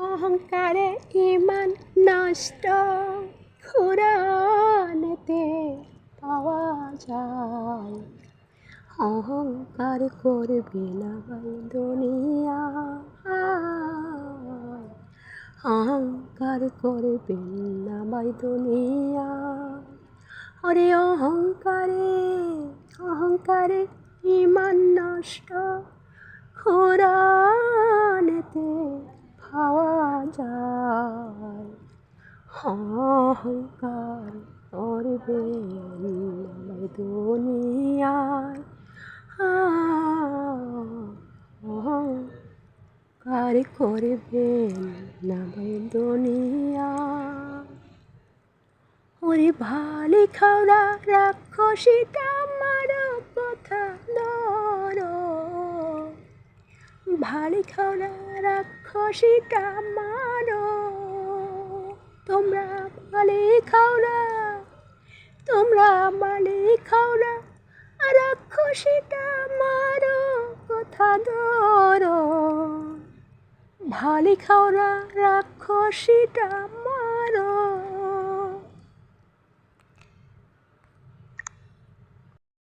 অহংকারে ইমান নষ্ট খুরানেতে পাওয়া যায়। অহংকার করবে না দুনিয়া। অহংকার করবে না ভাই দুনিয়া। ওরে অহংকারে অহংকারে ইমান নষ্ট অহংকার করবে না দুনিয়ায়। অহংকার ভাই দুনিয়া ওরে ভালি খাওয়া রাক্ষসীটা আমার কথা ধরো। ভালি খাওয়া রাক্ষসীটা মারো তোমরা মালে খাও না। তোমরা ভালি খাওয়া রাক্ষসীটা মারো, কথা ধরো। ভালি খাওরা রাক্ষসীটা মারো।